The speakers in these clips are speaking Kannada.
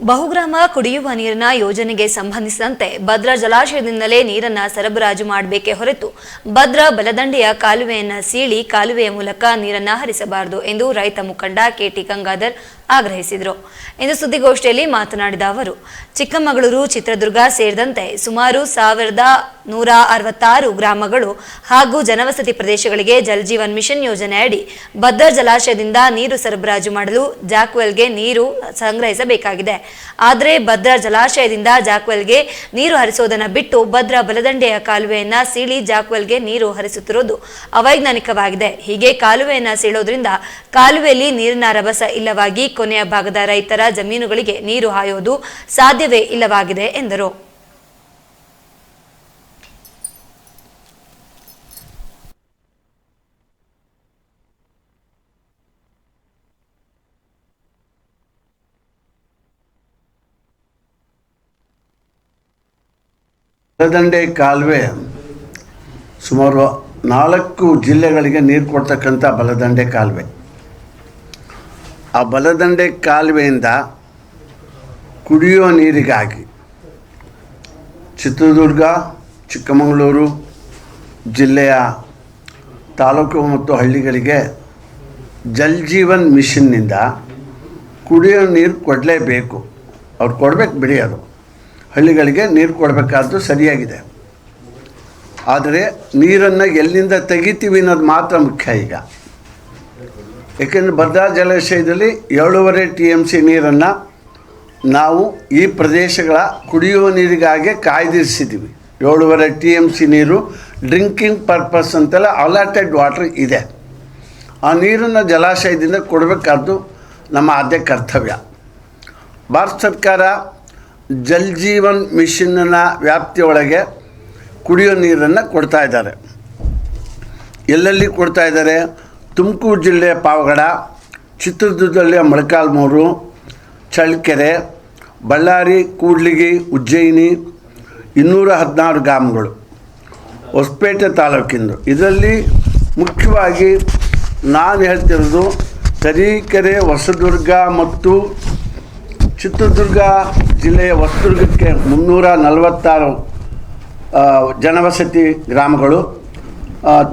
ಬಹುಗ್ರಾಮ ಕುಡಿಯುವ ನೀರಿನ ಯೋಜನೆಗೆ ಸಂಬಂಧಿಸಿದಂತೆ ಭದ್ರಾ ಜಲಾಶಯದಿಂದಲೇ ನೀರನ್ನ ಸರಬರಾಜು ಮಾಡಬೇಕೇ ಹೊರತು ಭದ್ರಾ ಬಲದಂಡೆಯ ಕಾಲುವೆಯನ್ನು ಸೀಳಿ ಕಾಲುವೆಯ ಮೂಲಕ ನೀರನ್ನ ಹರಿಸಬಾರದು ಎಂದು ರೈತ ಮುಖಂಡ ಕೆಟಿ ಗಂಗಾಧರ್ ಆಗ್ರಹಿಸಿದರು. ಇಂದು ಸುದ್ದಿಗೋಷ್ಠಿಯಲ್ಲಿ ಮಾತನಾಡಿದ ಅವರು, ಚಿಕ್ಕಮಗಳೂರು, ಚಿತ್ರದುರ್ಗ ಸೇರಿದಂತೆ ಸುಮಾರು ಸಾವಿರದ ನೂರ ಅರವತ್ತಾರು ಗ್ರಾಮಗಳು ಹಾಗೂ ಜನವಸತಿ ಪ್ರದೇಶಗಳಿಗೆ ಜಲಜೀವನ್ ಮಿಷನ್ ಯೋಜನೆಯಡಿ ಭದ್ರ ಭದ್ರಾ ಜಲಾಶಯದಿಂದ ನೀರು ಸರಬರಾಜು ಮಾಡಲು ಜಾಕ್ವೆಲ್ಗೆ ನೀರು ಸಂಗ್ರಹಿಸಬೇಕಾಗಿದೆ. ಆದರೆ ಭದ್ರಾ ಜಲಾಶಯದಿಂದ ಜಾಕ್ವೆಲ್ಗೆ ನೀರು ಹರಿಸೋದನ್ನ ಬಿಟ್ಟು ಭದ್ರಾ ಬಲದಂಡೆಯ ಕಾಲುವೆಯನ್ನ ಸೀಳಿ ಜಾಕ್ವೆಲ್ಗೆ ನೀರು ಹರಿಸುತ್ತಿರುವುದು ಅವೈಜ್ಞಾನಿಕವಾಗಿದೆ. ಹೀಗೆ ಕಾಲುವೆಯನ್ನ ಸೀಳೋದ್ರಿಂದ ಕಾಲುವೆಯಲ್ಲಿ ನೀರಿನ ರಭಸ ಇಲ್ಲವಾಗಿ ಕೊನೆಯ ಭಾಗದ ರೈತರ ಜಮೀನುಗಳಿಗೆ ನೀರು ಹಾಯೋದು ಸಾಧ್ಯವೇ ಇಲ್ಲವಾಗಿದೆ, ಎಂದರು. ಬಲದಂಡೆ ಕಾಲುವೆ ಸುಮಾರು ನಾಲ್ಕು ಜಿಲ್ಲೆಗಳಿಗೆ ನೀರು ಕೊಡ್ತಕ್ಕಂಥ ಬಲದಂಡೆ ಕಾಲುವೆ. ಆ ಬಲದಂಡೆ ಕಾಲುವೆಯಿಂದ ಕುಡಿಯುವ ನೀರಿಗಾಗಿ ಚಿತ್ರದುರ್ಗ, ಚಿಕ್ಕಮಗಳೂರು ಜಿಲ್ಲೆಯ ತಾಲೂಕು ಮತ್ತು ಹಳ್ಳಿಗಳಿಗೆ ಜಲ್ ಜೀವನ್ ಮಿಷನ್ನಿಂದ ಕುಡಿಯೋ ನೀರು ಕೊಡಲೇಬೇಕು. ಅವ್ರು ಕೊಡಬೇಕು ಬಿಡಿ ಅದು. ಹಳ್ಳಿಗಳಿಗೆ ನೀರು ಕೊಡಬೇಕಾದ್ದು ಸರಿಯಾಗಿದೆ. ಆದರೆ ನೀರನ್ನು ಎಲ್ಲಿಂದ ತೆಗಿತೀವಿ ಅನ್ನೋದು ಮಾತ್ರ ಮುಖ್ಯ ಈಗ. ಏಕೆಂದರೆ ಭದ್ರಾ ಜಲಾಶಯದಲ್ಲಿ ಏಳೂವರೆ ಟಿ ಎಂ ಸಿ ನೀರನ್ನು ನಾವು ಈ ಪ್ರದೇಶಗಳ ಕುಡಿಯುವ ನೀರಿಗಾಗಿ ಕಾಯ್ದಿರಿಸಿದ್ದೀವಿ. ಏಳೂವರೆ ಟಿ ಎಂ ಸಿ ನೀರು ಡ್ರಿಂಕಿಂಗ್ ಪರ್ಪಸ್ ಅಂತೆಲ್ಲ ಅಲಾಟೆಡ್ ವಾಟರ್ ಇದೆ. ಆ ನೀರನ್ನು ಜಲಾಶಯದಿಂದ ಕೊಡಬೇಕಾದ್ದು ನಮ್ಮ ಆದ್ಯ ಕರ್ತವ್ಯ. ಭಾರತ ಸರ್ಕಾರ ಜಲ್ ಜೀವನ್ ಮಿಷನ್ನ ವ್ಯಾಪ್ತಿಯೊಳಗೆ ಕುಡಿಯೋ ನೀರನ್ನು ಕೊಡ್ತಾ ಇದ್ದಾರೆ. ಎಲ್ಲೆಲ್ಲಿ ಕೊಡ್ತಾ ಇದ್ದಾರೆ? ತುಮಕೂರು ಜಿಲ್ಲೆಯ ಪಾವಗಡ, ಚಿತ್ರದುರ್ಗದಲ್ಲಿಯ ಮೊಳಕಾಲ್ಮೂರು ಚಳ್ಳಕೆರೆ, ಬಳ್ಳಾರಿ, ಕೂಡ್ಲಿಗಿ, ಉಜ್ಜಯಿನಿ, ಇನ್ನೂರ ಹದಿನಾರು ಗ್ರಾಮಗಳು. ಹೊಸಪೇಟೆ ತಾಲೂಕಿಂದು. ಇದರಲ್ಲಿ ಮುಖ್ಯವಾಗಿ ನಾನು ಹೇಳ್ತಿರೋದು ತರೀಕೆರೆ, ಹೊಸದುರ್ಗ ಮತ್ತು ಚಿತ್ರದುರ್ಗ ಜಿಲ್ಲೆಯ ಹೊಸದುರ್ಗಕ್ಕೆ ಮುನ್ನೂರ ನಲವತ್ತಾರು ಜನವಸತಿ ಗ್ರಾಮಗಳು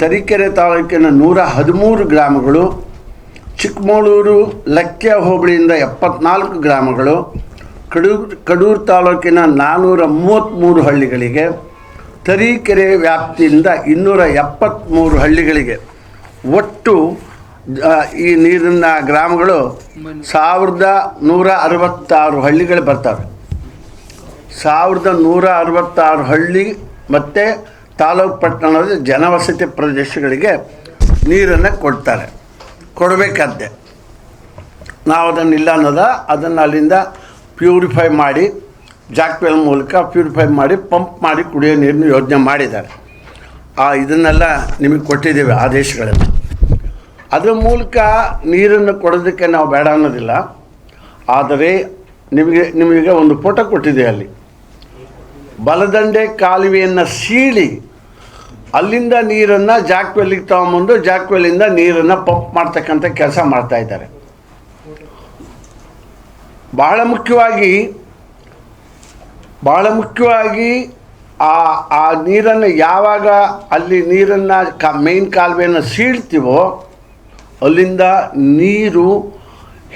ತರೀಕೆರೆ ತಾಲೂಕಿನ ನೂರ ಹದಿಮೂರು ಗ್ರಾಮಗಳು, ಚಿಕ್ಕಮಗಳೂರು ಲಕ್ಕೆ ಹೋಬಳಿಯಿಂದ ಎಪ್ಪತ್ನಾಲ್ಕು ಗ್ರಾಮಗಳು, ಕಡೂರು ಕಡೂರು ತಾಲೂಕಿನ ನಾನ್ನೂರ ಮೂವತ್ತ್ಮೂರು ಹಳ್ಳಿಗಳಿಗೆ, ತರೀಕೆರೆ ವ್ಯಾಪ್ತಿಯಿಂದ ಇನ್ನೂರ ಎಪ್ಪತ್ತ್ಮೂರು ಹಳ್ಳಿಗಳಿಗೆ ಒಟ್ಟು ಈ ನೀರಿನ ಗ್ರಾಮಗಳು ಸಾವಿರದ ನೂರ ಅರವತ್ತಾರು ಹಳ್ಳಿಗಳು ಬರ್ತವೆ. ಸಾವಿರದ ನೂರ ಅರವತ್ತಾರು ಹಳ್ಳಿ ಮತ್ತು ತಾಲೂಕು ಪಟ್ಟಣದ ಜನವಸತಿ ಪ್ರದೇಶಗಳಿಗೆ ನೀರನ್ನು ಕೊಡ್ತಾರೆ. ಕೊಡಬೇಕಾದ್ದೆ ನಾವು ಅದನ್ನು ಇಲ್ಲ ಅನ್ನೋದ ಅದನ್ನು ಅಲ್ಲಿಂದ ಪ್ಯೂರಿಫೈ ಮಾಡಿ ಜಾಕ್ವೆಲ್ ಮೂಲಕ ಪ್ಯೂರಿಫೈ ಮಾಡಿ ಪಂಪ್ ಮಾಡಿ ಕುಡಿಯೋ ನೀರನ್ನು ಯೋಜನೆ ಮಾಡಿದ್ದಾರೆ. ಆ ಇದನ್ನೆಲ್ಲ ನಿಮಗೆ ಕೊಟ್ಟಿದ್ದೀವಿ ಆದೇಶಗಳನ್ನು. ಅದರ ಮೂಲಕ ನೀರನ್ನು ಕೊಡೋದಕ್ಕೆ ನಾವು ಬೇಡ ಅನ್ನೋದಿಲ್ಲ. ಆದರೆ ನಿಮಗೆ ನಿಮಗೆ ಒಂದು ಫೋಟೋ ಕೊಟ್ಟಿದೆ ಅಲ್ಲಿ. ಬಲದಂಡೆ ಕಾಲುವೆಯನ್ನು ಸೀಳಿ ಅಲ್ಲಿಂದ ನೀರನ್ನು ಜಾಕ್ವೆಲ್ಲಿಗೆ ತಗೊಂಬಂದು ಜಾಕ್ವೆಲ್ಲಿಂದ ನೀರನ್ನು ಪಂಪ್ ಮಾಡ್ತಕ್ಕಂಥ ಕೆಲಸ ಮಾಡ್ತಾ ಇದ್ದಾರೆ. ಬಹಳ ಮುಖ್ಯವಾಗಿ ಬಹಳ ಮುಖ್ಯವಾಗಿ ಆ ಆ ನೀರನ್ನು ಯಾವಾಗ ಅಲ್ಲಿ ನೀರನ್ನು ಕಾ ಮೇಯ್ನ್ ಕಾಲುವೆಯನ್ನು ಸೀಳ್ತೀವೋ ಅಲ್ಲಿಂದ ನೀರು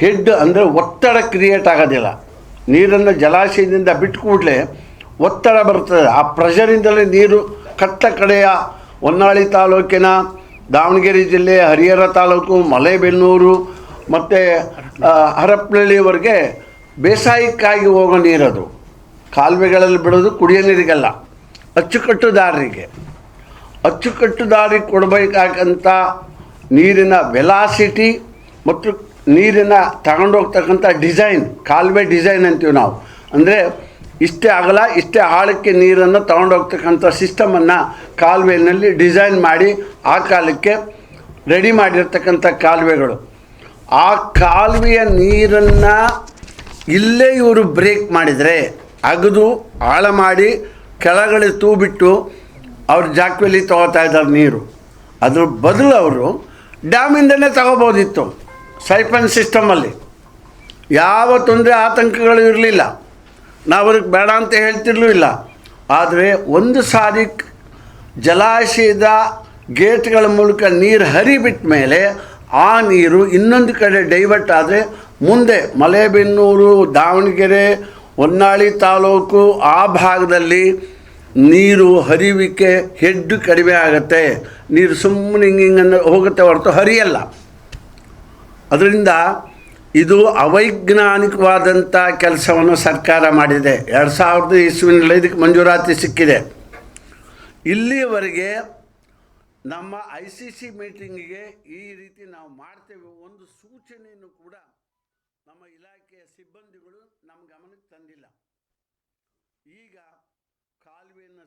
ಹೆಡ್ ಅಂದರೆ ಒತ್ತಡ ಕ್ರಿಯೇಟ್ ಆಗೋದಿಲ್ಲ. ನೀರನ್ನು ಜಲಾಶಯದಿಂದ ಬಿಟ್ಟು ಕೂಡಲೇ ಒತ್ತಡ ಬರ್ತದೆ. ಆ ಪ್ರೆಷರಿಂದಲೇ ನೀರು ಕಟ್ಟ ಕಡೆಯ ಹೊನ್ನಾಳಿ ತಾಲೂಕಿನ ದಾವಣಗೆರೆ ಜಿಲ್ಲೆ ಹರಿಹರ ತಾಲೂಕು, ಮಲೆಬೆನ್ನೂರು ಮತ್ತು ಹರಪನಹಳ್ಳಿವರೆಗೆ ಬೇಸಾಯಕ್ಕಾಗಿ ಹೋಗೋ ನೀರದು. ಕಾಲುವೆಗಳಲ್ಲಿ ಬಿಡೋದು ಕುಡಿಯೋ ದಾರಿಗೆ. ಅಚ್ಚುಕಟ್ಟುದಾರರಿಗೆ ಅಚ್ಚುಕಟ್ಟುದಾರಿ ಕೊಡಬೇಕಾಗಂಥ ನೀರಿನ ವೆಲಾಸಿಟಿ ಮತ್ತು ನೀರಿನ ತಗೊಂಡೋಗ್ತಕ್ಕಂಥ ಡಿಸೈನ್ ಕಾಲುವೆ ಡಿಸೈನ್ ಅಂತೀವಿ ನಾವು. ಅಂದರೆ ಇಷ್ಟೇ ಆಗಲ್ಲ ಇಷ್ಟೇ ಆಳಕ್ಕೆ ನೀರನ್ನು ತಗೊಂಡೋಗ್ತಕ್ಕಂಥ ಸಿಸ್ಟಮನ್ನು ಕಾಲುವೆಯಲ್ಲಿ ಡಿಸೈನ್ ಮಾಡಿ ಆ ಕಾಲಕ್ಕೆ ರೆಡಿ ಮಾಡಿರ್ತಕ್ಕಂಥ ಕಾಲುವೆಗಳು. ಆ ಕಾಲುವೆಯ ನೀರನ್ನು ಇಲ್ಲೇ ಇವರು ಬ್ರೇಕ್ ಮಾಡಿದರೆ, ಅಗದು, ಆಳ ಮಾಡಿ ಕೆಳಗಡೆ ತೂಬಿಟ್ಟು ಅವ್ರ ಜಾಕ್ವೆಲಿ ತೊಗೋತಾ ಇದ್ದಾರೆ ನೀರು. ಅದ್ರ ಬದಲು ಅವರು ಡ್ಯಾಮಿಂದನೇ ತಗೋಬೋದಿತ್ತು. ಸೈಫನ್ ಸಿಸ್ಟಮಲ್ಲಿ ಯಾವ ತೊಂದರೆ ಆತಂಕಗಳು ಇರಲಿಲ್ಲ. ನಾವು ಅವ್ರಿಗೆ ಬೇಡ ಅಂತ ಹೇಳ್ತಿರ್ಲೂ ಇಲ್ಲ. ಆದರೆ ಒಂದು ಸಾರಿ ಜಲಾಶಯದ ಗೇಟ್ಗಳ ಮೂಲಕ ನೀರು ಹರಿಬಿಟ್ಟ ಮೇಲೆ ಆ ನೀರು ಇನ್ನೊಂದು ಕಡೆ ಡೈವರ್ಟ್ ಆದರೆ ಮುಂದೆ ಮಲೆಬೆನ್ನೂರು, ದಾವಣಗೆರೆ, ಹೊನ್ನಾಳಿ ತಾಲೂಕು ಆ ಭಾಗದಲ್ಲಿ ನೀರು ಹರಿವಿಕೆ ಹೆಡ್ಡು ಕಡಿಮೆ ಆಗುತ್ತೆ. ನೀರು ಸುಮ್ಮನೆ ಹಿಂಗೆ ಹಿಂಗೆ ಹೋಗುತ್ತೆ ಹೊರತು ಹರಿಯಲ್ಲ. ಅದರಿಂದ ಇದು ಅವೈಜ್ಞಾನಿಕವಾದಂಥ ಕೆಲಸವನ್ನು ಸರ್ಕಾರ ಮಾಡಿದೆ. ಎರಡು ಸಾವಿರದ ಇಸ್ವಿನಲ್ಲಿ ಇದಕ್ಕೆ ಮಂಜೂರಾತಿ ಸಿಕ್ಕಿದೆ. ಇಲ್ಲಿಯವರೆಗೆ ನಮ್ಮ ಐ ಸಿ ಸಿ ಮೀಟಿಂಗಿಗೆ ಈ ರೀತಿ ನಾವು ಮಾಡ್ತೇವೆ ಒಂದು ಸೂಚನೆಯನ್ನು ಕೂಡ ನಮ್ಮ ಇಲಾಖೆಯ ಸಿಬ್ಬಂದಿಗಳು ನಮ್ಮ ಗಮನಕ್ಕೆ ತಂದಿಲ್ಲ. ಈಗ ಕಾಲುವೆಯನ್ನು